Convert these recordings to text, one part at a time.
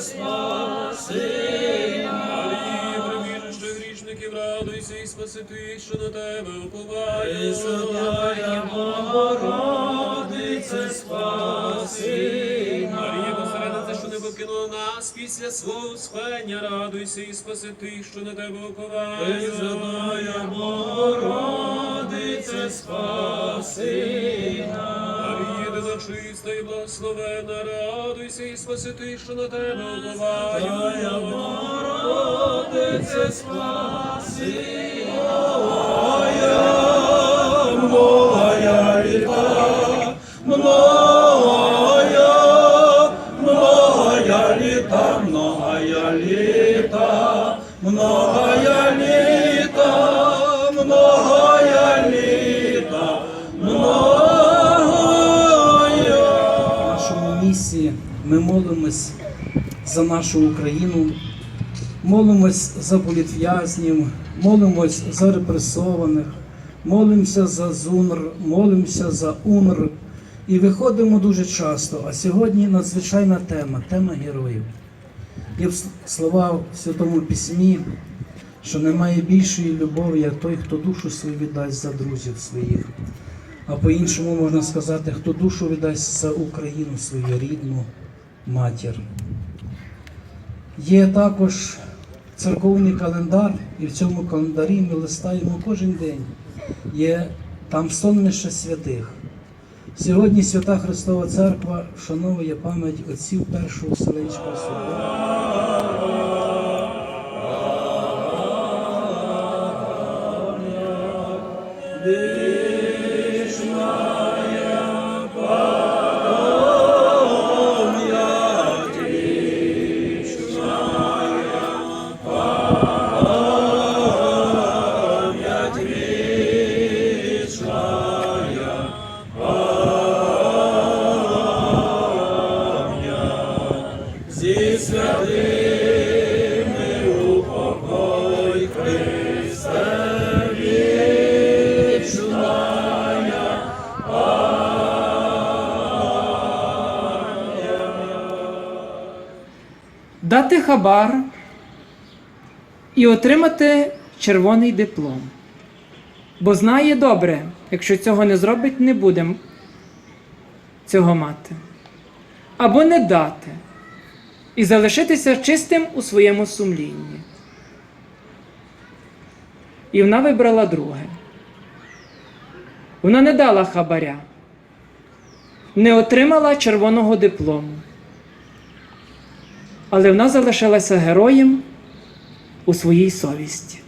спаси Марії, приміжище грішників, радуйся і спаси тих, що на тебе уповають. Пресвятая Богородице, спаси Марія, посередниця, що не покинула нас після свого спення, радуйся і спаси тих, що на тебе уповають. Пресвятая Богородице, спаси єдина чиста і благословена, радуйся і спаси ти, що на тебе уповаю. Богородице, спаси Моя, моя літа, моя, молимось за нашу Україну, молимось за політв'язнів, молимось за репресованих, молимося за ЗУНР, молимося за УНР. І виходимо дуже часто. А сьогодні надзвичайна тема тема героїв. Є слова в Святому Письмі, що немає більшої любові, як той, хто душу свою віддасть за друзів своїх. А по-іншому можна сказати, хто душу віддасть за Україну свою рідну матір. Є також церковний календар, і в цьому календарі ми листаємо кожен день. Є там сонмище святих. Сьогодні Свята Христова Церква вшановує пам'ять отців Першого Вселенського собору. Зі хабар і отримати червоний диплом. Бо знає добре, якщо цього не зробить, не буде цього мати. Або не дати і залишитися чистим у своєму сумлінні. І вона вибрала друге. Вона не дала хабаря, не отримала червоного диплому але вона залишилася героєм у своїй совісті.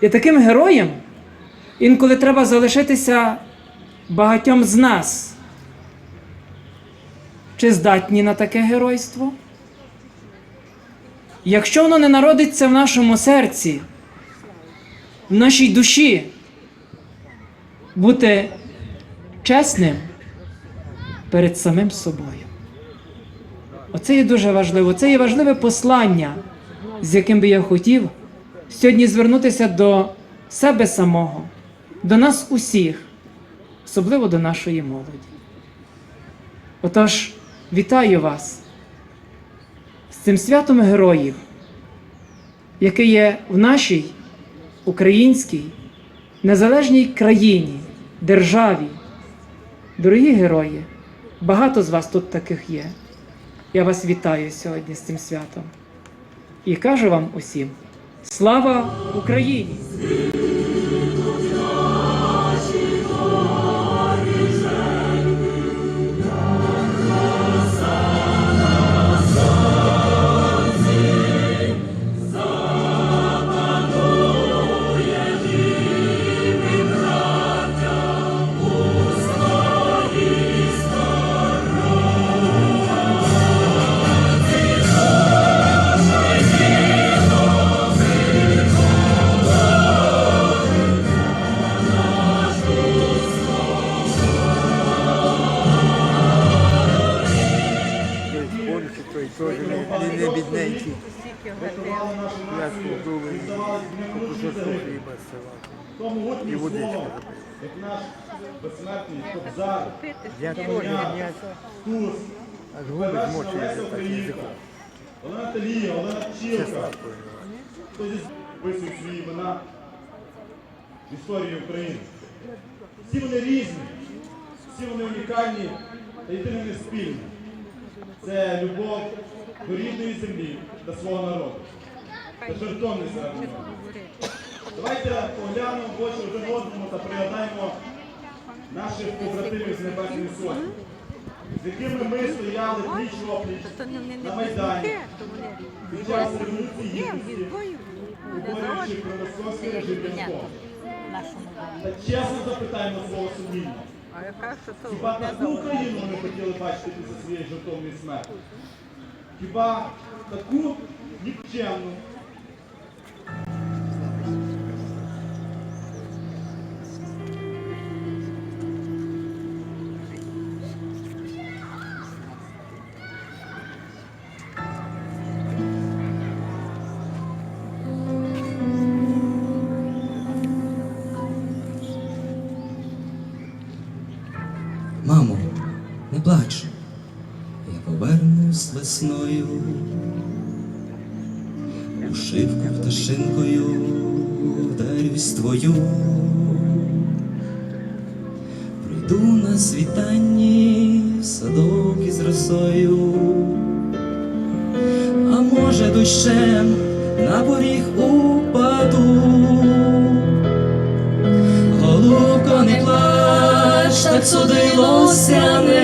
І таким героєм інколи треба залишитися багатьом з нас. Чи здатні на таке геройство? Якщо воно не народиться в нашому серці, в нашій душі, бути чесним перед самим собою. Оце є дуже важливо. Це є важливе послання, з яким би я хотів сьогодні звернутися до себе самого, до нас усіх, особливо до нашої молоді. Отож, вітаю вас з цим святом героїв, яке є в нашій українській незалежній країні, державі. Дорогі герої, багато з вас тут таких є. Я вас вітаю сьогодні з цим святом і кажу вам усім: слава Україні! Не Аж губи змочуються. Олена Наталія, Олена Чілка. Хто зі вписує свої імена в історії України. Всі вони різні, всі вони унікальні та єдине не спільне. Це любов до рідної землі, до свого народу. Це жертовність заради. Давайте поглянемо в очі один одному та пригадаємо наших побратимів з Небесної Сотні, з якими ми стояли пліч опліч на Майдані під час революції гідності, поборюючи правословський режим Януковича. Та чесно запитаємо свого сумління. Хіба таку Україну ми хотіли бачити після своєї жертовної смерті? Хіба таку нікчемну, твою, прийду на світанні садок із росою, а може дощем на поріг упаду. Голубко, не плач, так судилося ненько,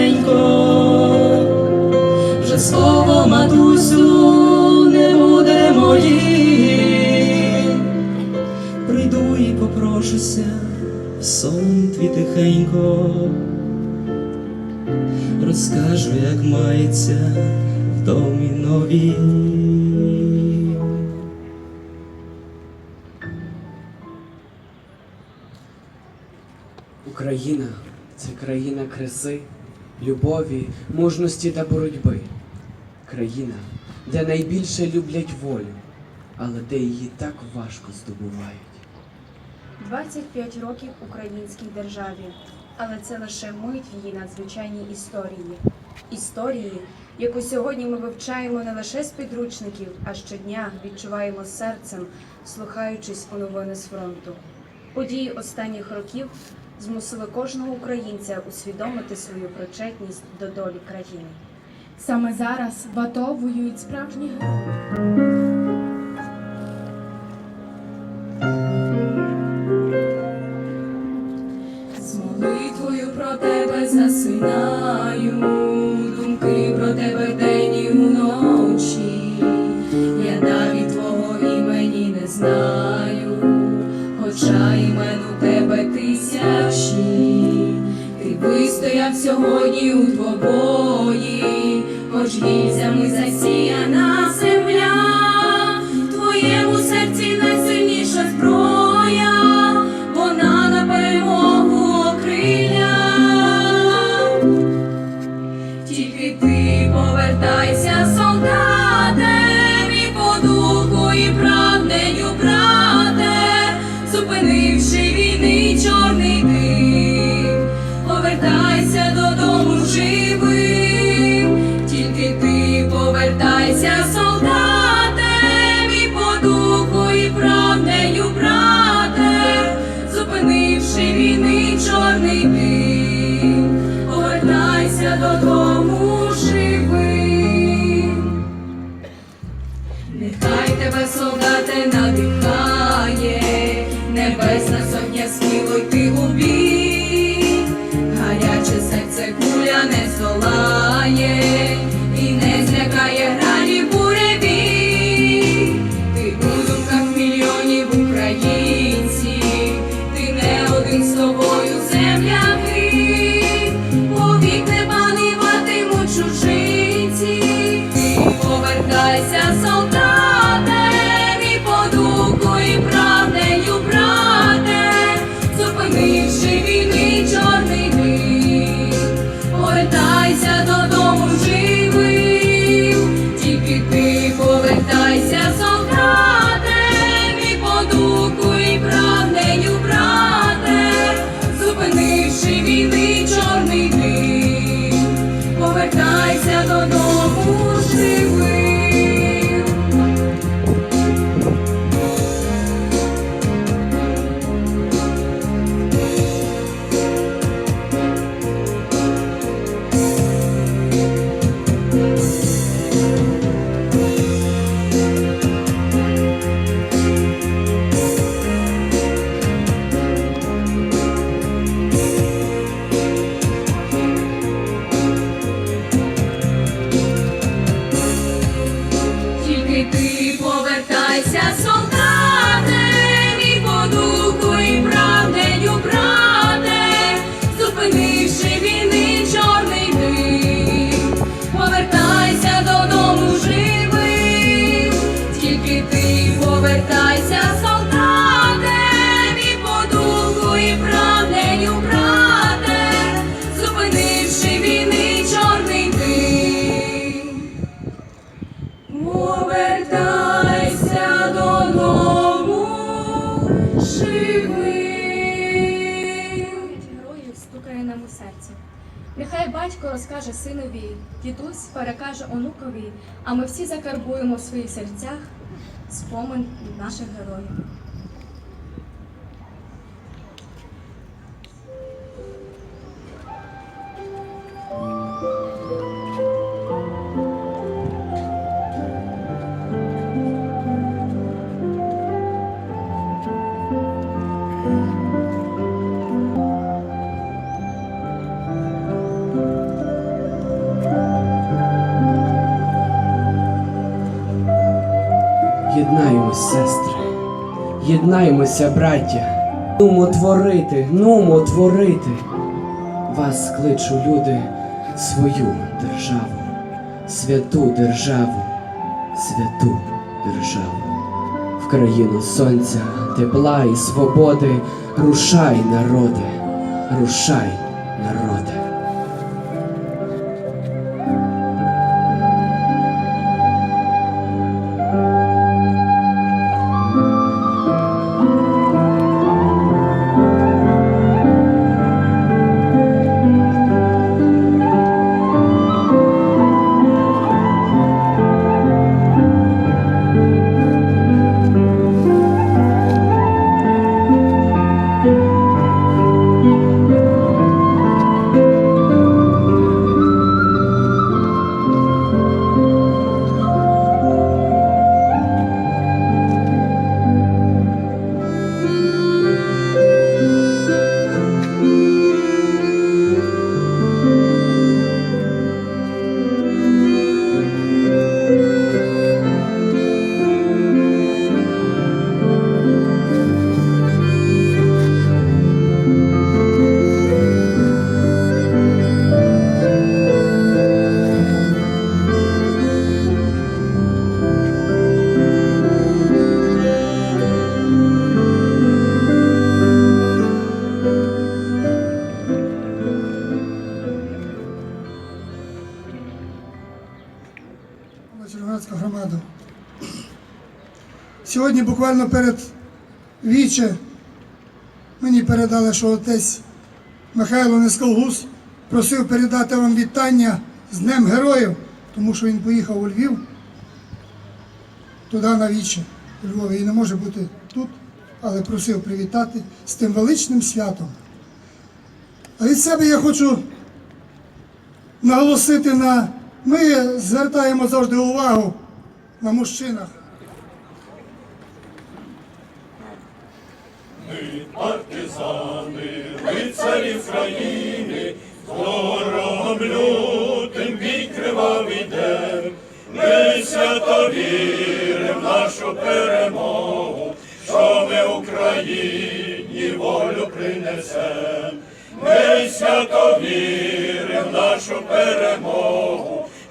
тихенько, розкажу, як мається в домі новій. Україна це країна краси, любові, мужності та боротьби. Країна, де найбільше люблять волю, але де її так важко здобувають. 25 років українській державі, але це лише мить в її надзвичайній історії. Історії, яку сьогодні ми вивчаємо не лише з підручників, а щодня відчуваємо серцем, слухаючись у новини з фронту. Події останніх років змусили кожного українця усвідомити свою причетність до долі країни. Саме зараз в АТО воюють справжні герої. Сьогодні у двобої, не overdrive, sendo no. живі. Дідусь перекаже онукові, а ми всі закарбуємо в своїх серцях спомин наших героїв. Єднаємося, браття. Нумо творити, нумо творити. Вас кличу, люди, свою державу, святу державу, святу державу. В країну сонця, тепла і свободи. Рушай, народи, рушай, народи. Сьогодні буквально перед віче мені передали, що отець Михайло Несколгус просив передати вам вітання з Днем Героїв, тому що він поїхав у Львів, туди на віче у Львові і не може бути тут, але просив привітати з тим величним святом. А від себе я хочу наголосити на. Ми звертаємо завжди увагу на мужчинах. Ми партизани, лицарі країни, ворогом лютим бій кривавий день. Ми свято вірим в нашу перемогу, що ми Україні волю принесем. Ми свято вірим в нашу перемогу,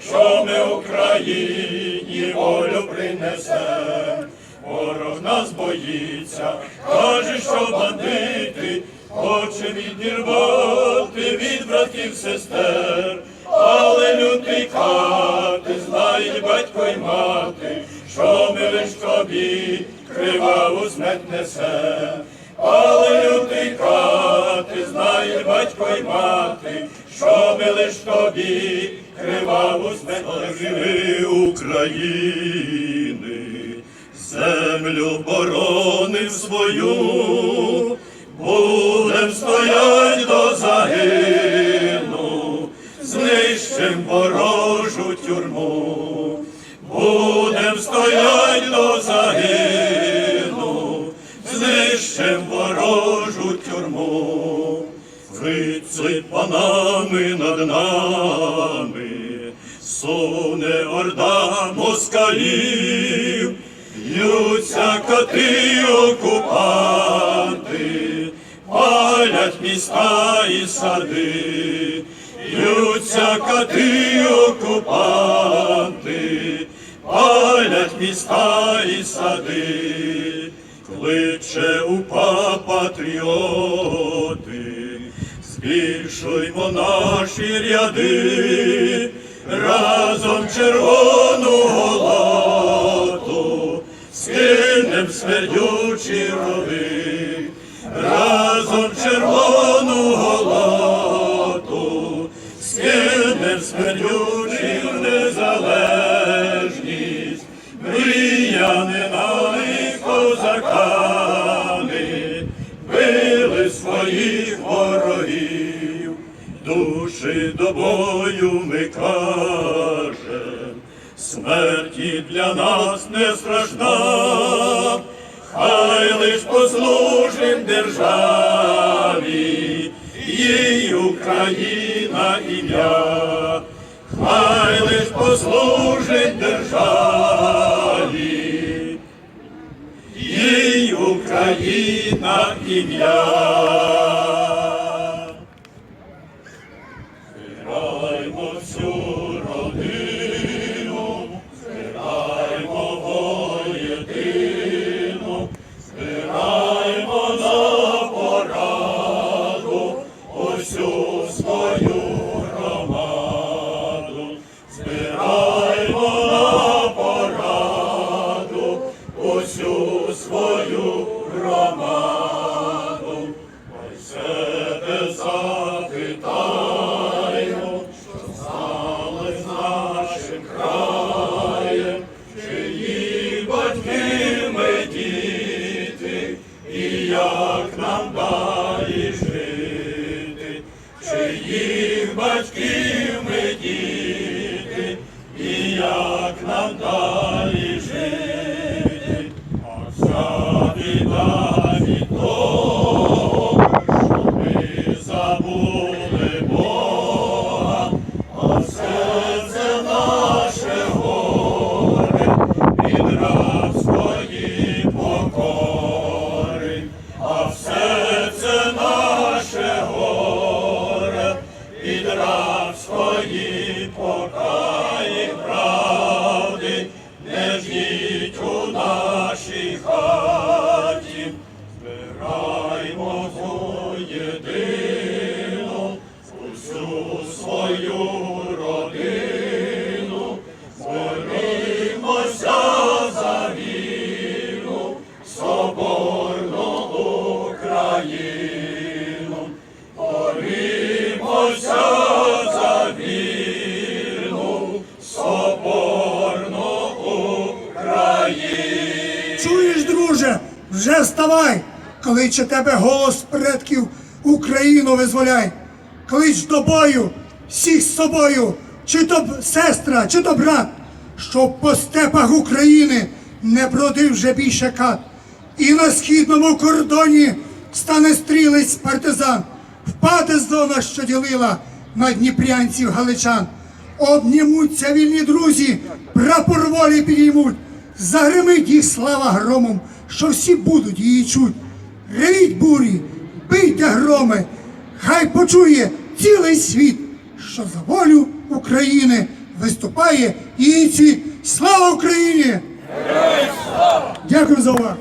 що ми Україні волю принесем. Ворог нас боїться, каже, що бандити, хоче відірвати від братів сестер, але лютий кати знають батько й мати, що ми лиш тобі криваву смерть несе. Але лютий кати знає батько й мати, що ми лиш тобі криваву несе. України землю боронив свою, будем стоять до загину, знищим ворожу тюрму, Вицить панами над нами, суне орда москалів, Б'ються коти окупанти, палять міста і сади, б'ються коти окупанти, палять міста і сади, кличе упа патріоти, збільшуймо наші ряди, разом червону голоту, скинем смердючі рови, разом червону голоту, скинем смердючі незалежність, мріяни на них козаками, били своїх ворогів, душі до бою ми кажем, смерті для нас не страшна, хай лиш послужим державі, їй Україна ім'я, хай лиш послужим державі, Україна ім'я. Shiva. Вже вставай, кличе тебе голос предків. Україну визволяй. Клич до бою! Всіх з собою, чи то сестра, чи то брат, щоб по степах України не бродив вже більше кат. І на східному кордоні стане стрілець партизан, впаде зона, що ділила на дніпрянців галичан. Обнімуться вільні друзі, прапор волі підіймуть, загримить їх слава громом, що всі будуть її чуть. Ревіть бурі, бийте громи, хай почує цілий світ, що за волю України виступає її цвіт. Слава Україні! Дякую за увагу.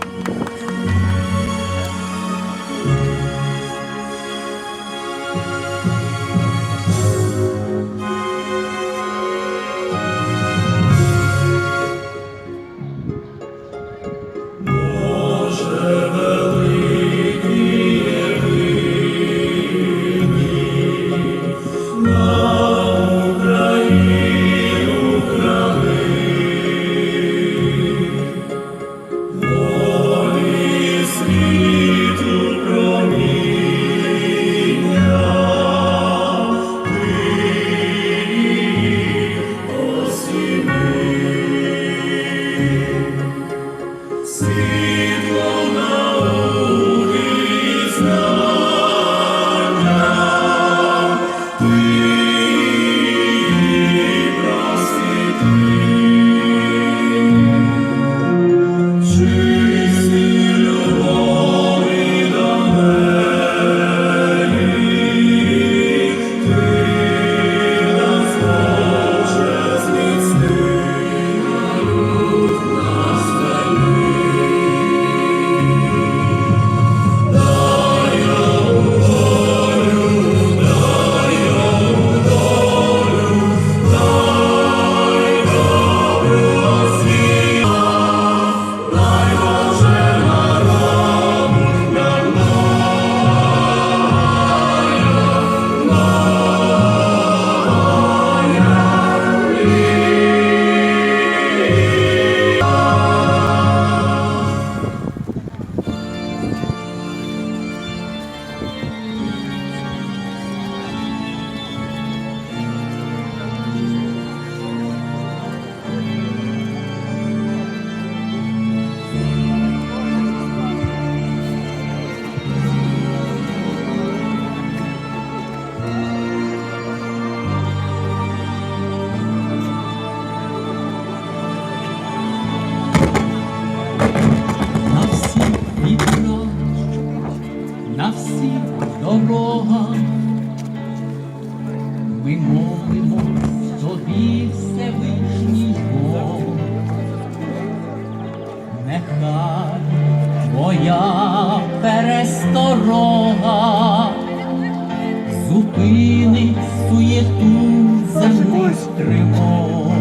Осторога, зупинить суєту земних тривог.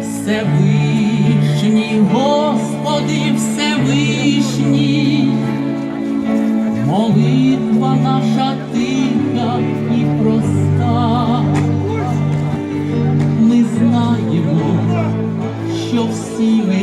Всевишній, Господи, Всевишній, молитва наша тиха і проста. Ми знаємо, що всі ми